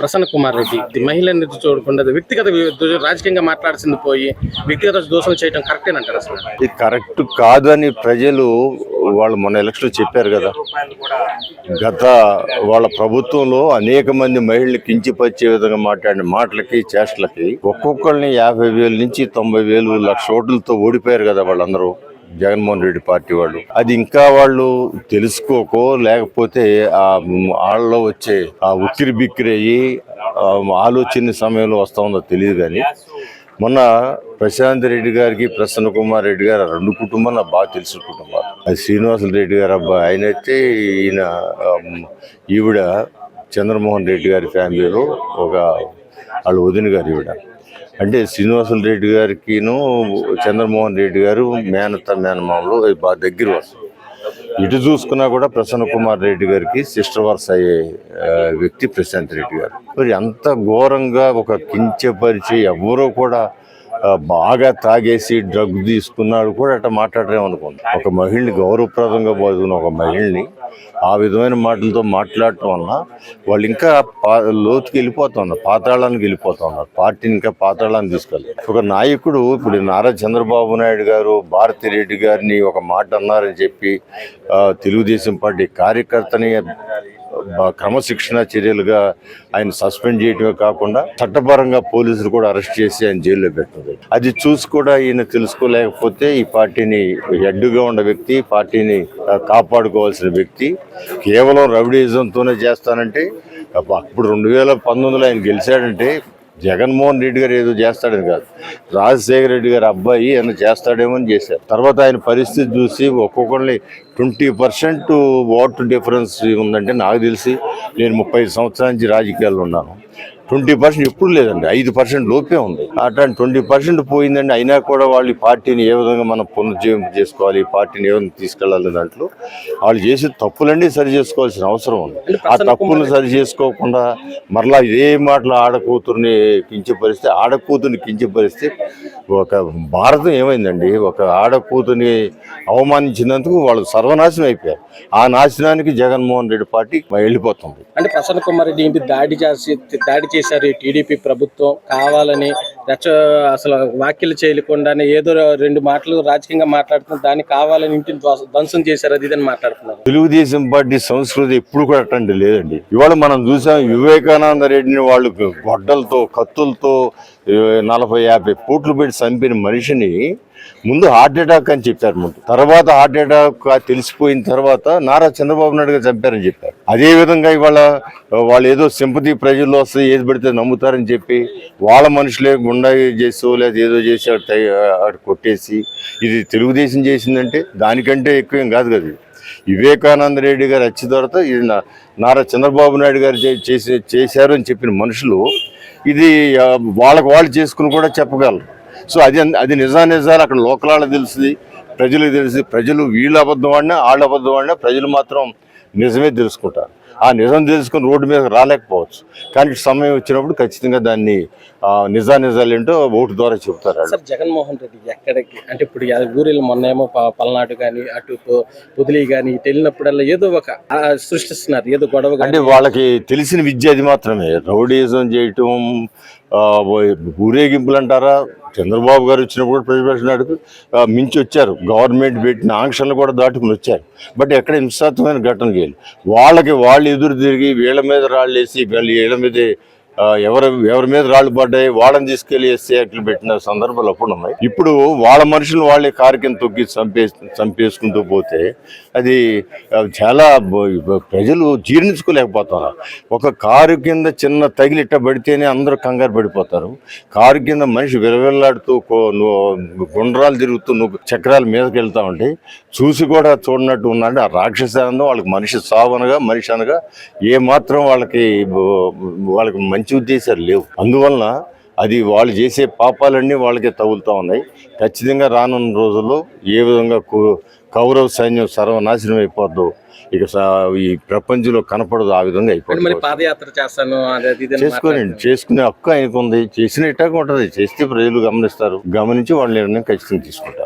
ప్రసన్న కుమార్ రెడ్డి. ఇది మహిళని చూడకుండా వ్యక్తిగత రాజకీయంగా మాట్లాడాల్సింది పోయి వ్యక్తిగత దోషం చేయడం కరెక్టేనంటారు అసలు? ఇది కరెక్ట్ కాదు అని ప్రజలు వాళ్ళు మొన్న ఎలక్షన్ చెప్పారు కదా. గత వాళ్ళ ప్రభుత్వంలో అనేక మంది మహిళలు కించిపరిచే విధంగా మాట్లాడిన మాటలకి చేష్టలకి ఒక్కొక్కరిని యాభై వేల నుంచి తొంభై వేలు లక్ష ఓట్లతో ఓడిపోయారు కదా వాళ్ళందరూ. జగన్మోహన్ రెడ్డి పార్టీ వాళ్ళు. అది ఇంకా వాళ్ళు తెలుసుకోకో లేకపోతే ఆ వాళ్ళలో వచ్చే ఆ ఉక్కిరి బిక్కిరి అయ్యి ఆలోచన సమయంలో వస్తా ఉందో తెలియదు కానీ మొన్న ప్రశాంత్ రెడ్డి గారికి ప్రసన్న కుమార్ రెడ్డి గారు ఆ రెండు కుటుంబాలు నాకు బాగా తెలిసిన కుటుంబాలు అది శ్రీనివాసులు రెడ్డి గారు అబ్బాయి ఆయన అయితే ఈయన ఈవిడ చంద్రమోహన్ రెడ్డి గారి ఫ్యామిలీలో ఒక వాళ్ళ వదిన గారు ఈవిడ. అంటే శ్రీనివాసులు రెడ్డి గారికిను చంద్రమోహన్ రెడ్డి గారు మేనత మేనమామలు బాగా దగ్గర వస్తారు ఇటు చూసుకున్నా కూడా ప్రసన్న కుమార్ రెడ్డి గారికి సిస్టర్ వర్స్ అయ్యే వ్యక్తి ప్రశాంత్ రెడ్డి గారు. మరి అంత ఘోరంగా ఒక కించపరిచి ఎవరో కూడా బాగా తాగేసి డ్రగ్ తీసుకున్నాడు కూడా అట్లా మాట్లాడరేమనుకోండి ఒక మహిళని గౌరవప్రదంగా బతుకున్న ఒక మహిళని ఆ విధమైన మాటలతో మాట్లాడటం వల్ల వాళ్ళు ఇంకా పా లోతుకి వెళ్ళిపోతున్నారు పాతాళానికి వెళ్ళిపోతున్నారు పార్టీని ఇంకా పాతాళానికి తీసుకెళ్ళారు ఒక నాయకుడు ఇప్పుడు నారా చంద్రబాబు నాయుడు గారు భారతి రెడ్డి గారిని ఒక మాట అన్నారని చెప్పి తెలుగుదేశం పార్టీ కార్యకర్తని క్రమశిక్షణ చర్యలుగా ఆయన సస్పెండ్ చేయడమే కాకుండా చట్టపరంగా పోలీసులు కూడా అరెస్ట్ చేసి ఆయన జైల్లో పెట్టింది అది చూసి కూడా ఈయన తెలుసుకోలేకపోతే ఈ పార్టీని ఎడ్డుగా ఉన్న వ్యక్తి పార్టీని కాపాడుకోవాల్సిన వ్యక్తి కేవలం రౌడీజంతోనే చేస్తానంటే అప్పుడు రెండు వేల పంతొమ్మిదిలో ఆయన గెలిచాడంటే జగన్మోహన్ రెడ్డి గారు ఏదో చేస్తాడని కాదు. రాజశేఖర రెడ్డి గారు అబ్బాయి ఏమైనా చేస్తాడేమో అని చేశారు. తర్వాత ఆయన పరిస్థితి చూసి ఒక్కొక్కరిని ట్వంటీ పర్సెంట్ ఓటు డిఫరెన్స్ ఉందంటే నాకు తెలిసి నేను ముప్పై సంవత్సరాల నుంచి రాజకీయాల్లో ఉన్నాను. ట్వంటీ పర్సెంట్ ఎప్పుడు లేదండి. ఐదు పర్సెంట్ లోపే ఉంది. అట్లాంటి ట్వంటీ పర్సెంట్ పోయిందండి. అయినా కూడా వాళ్ళు ఈ పార్టీని ఏ విధంగా మనం పునర్జీవం చేసుకోవాలి పార్టీని ఏ విధంగా తీసుకెళ్ళాలి దాంట్లో వాళ్ళు చేసే తప్పులన్నీ సరి చేసుకోవాల్సిన అవసరం ఉంది. ఆ తప్పులు సరి చేసుకోకుండా మరలా ఇదే మాటలు ఆడకూతుర్ని కించపరిస్తే ఆడకూతుర్ని కించపరిస్తే ఒక భారతం ఏమైందండి? ఒక ఆడకూతుర్ని అవమానించినందుకు వాళ్ళు సర్వనాశనం అయిపోయారు. ఆ నాశనానికి జగన్మోహన్ రెడ్డి పార్టీ వెళ్ళిపోతుంది. అంటే ప్రసన్న కుమార్ రెడ్డి ఇంటి దాడి చేసి దాడి చేశారు ఈ టీడీపీ ప్రభుత్వం కావాలని. రచ్చ అసలు వ్యాఖ్యలు చేయకుండానే ఏదో రెండు మాటలు రాజకీయంగా మాట్లాడుతున్నారు దాన్ని కావాలని ఇంటిని ధ్వంసం చేశారు అది ఇదని మాట్లాడుతున్నారు. తెలుగుదేశం పార్టీ సంస్కృతి ఎప్పుడు కూడా అట్టండి లేదండి. ఇవాళ మనం చూసాం వివేకానంద రెడ్డిని వాళ్ళు గొడ్డలతో కత్తులతో నలభై యాభై కోట్లు పెట్టి చంపిన మనిషిని ముందు హార్ట్ అటాక్ అని చెప్పారు ముందు. తర్వాత హార్ట్ అటాక్ తెలిసిపోయిన తర్వాత నారా చంద్రబాబు నాయుడు గారు చంపారని చెప్పారు. అదే విధంగా ఇవాళ వాళ్ళు ఏదో సింపతి ప్రజల్లో వస్తే ఏది పెడితే నమ్ముతారని చెప్పి వాళ్ళ మనుషులే గుండా చేసో లేదా ఏదో చేసి అటు కొట్టేసి ఇది తెలుగుదేశం చేసిందంటే దానికంటే ఎక్కువ ఏం కాదు కదా వివేకానంద రెడ్డి గారు వచ్చిన తర్వాత ఇది నా- నారా చంద్రబాబు నాయుడు గారు చే- చేసి చేశారు అని చెప్పిన మనుషులు ఇది వాళ్ళకు వాళ్ళు చేసుకుని కూడా చెప్పగలరు. సో అది అది నిజా నిజాలు. అక్కడ లోకల్ వాళ్ళకి తెలుస్తుంది ప్రజలకు తెలిసి ప్రజలు వీళ్ళు అబద్ధం ఆడినా వాళ్ళు అబద్ధం ఆడినా ప్రజలు మాత్రం నిజమే తెలుసుకుంటారు. ఆ నిజం తెలుసుకుని రోడ్డు మీద రాలేకపోవచ్చు. కానీ సమయం వచ్చినప్పుడు ఖచ్చితంగా దాన్ని నిజా నిజాలు ఏంటో ఓటు ద్వారా చెబుతారు జగన్మోహన్ రెడ్డి ఎక్కడికి? అంటే ఇప్పుడు ఊరిలో మొన్నేమో ప- పల్నాడు కానీ అటు పొదిలి కానీ ఇటు వెళ్ళినప్పుడల్లా ఏదో ఒక సృష్టిస్తున్నారు. ఏదో గొడవ. అంటే వాళ్ళకి తెలిసిన విద్య అది మాత్రమే. రౌడీజం చేయటం ఊరేగింపులు అంటారా? చంద్రబాబు గారు వచ్చినప్పుడు ప్రతిపక్షనాడుకు మించి వచ్చారు. గవర్నమెంట్ పెట్టిన ఆంక్షలు కూడా దాటుకుని వచ్చారు. బట్ ఎక్కడ హింసాత్మకమైన ఘటన లేదు వాళ్ళకి వాళ్ళు ఎదురు తిరిగి వీళ్ళ మీద రాళ్ళు వేసి వీళ్ళ మీద మీదే ఎవరు ఎవరి మీద రాళ్ళు పడ్డాయి వాళ్ళని తీసుకెళ్ళి ఎస్సీ యాక్ట్లు పెట్టిన సందర్భాలు అప్పుడు ఉన్నాయి. ఇప్పుడు వాళ్ళ మనుషులు వాళ్ళే కారు కింద తొక్కి చంపే చంపేసుకుంటూ పోతే అది చాలా ప్రజలు జీర్ణించుకోలేకపోతున్నారు ఒక కారు కింద చిన్న తగిలిట్ట పడితేనే అందరూ కంగారు పడిపోతారు. కారు కింద మనిషి విలవిల్లాడుతూ గుండ్రాలు తిరుగుతూ నువ్వు చక్రాల మీదకి వెళ్తా ఉంటే చూసి కూడా చూడనట్టు ఉన్నాడు ఆ రాక్షసానందం వాళ్ళకి మనిషి సావనగా అనగా మనిషి అనగా ఏ మాత్రం వాళ్ళకి వాళ్ళకి మంచి ఉద్దేశాలు లేవు. అందువలన అది వాళ్ళు చేసే పాపాలన్నీ వాళ్ళకే తగులుతూ ఉన్నాయి. ఖచ్చితంగా రానున్న రోజుల్లో ఏ విధంగా కౌరవ సైన్యం సర్వనాశనం అయిపోద్దు ఇక ఈ ప్రపంచంలో కనపడదు ఆ విధంగా అయిపోతుంది పాదయాత్ర చేస్తాను చేసుకోనండి. చేసుకునే హక్కు ఆయనకు ఉంది చేసిన ఇట్టాక ఉంటుంది. చేస్తే ప్రజలు గమనిస్తారు. గమనించి వాళ్ళ నిర్ణయం ఖచ్చితంగా తీసుకుంటారు.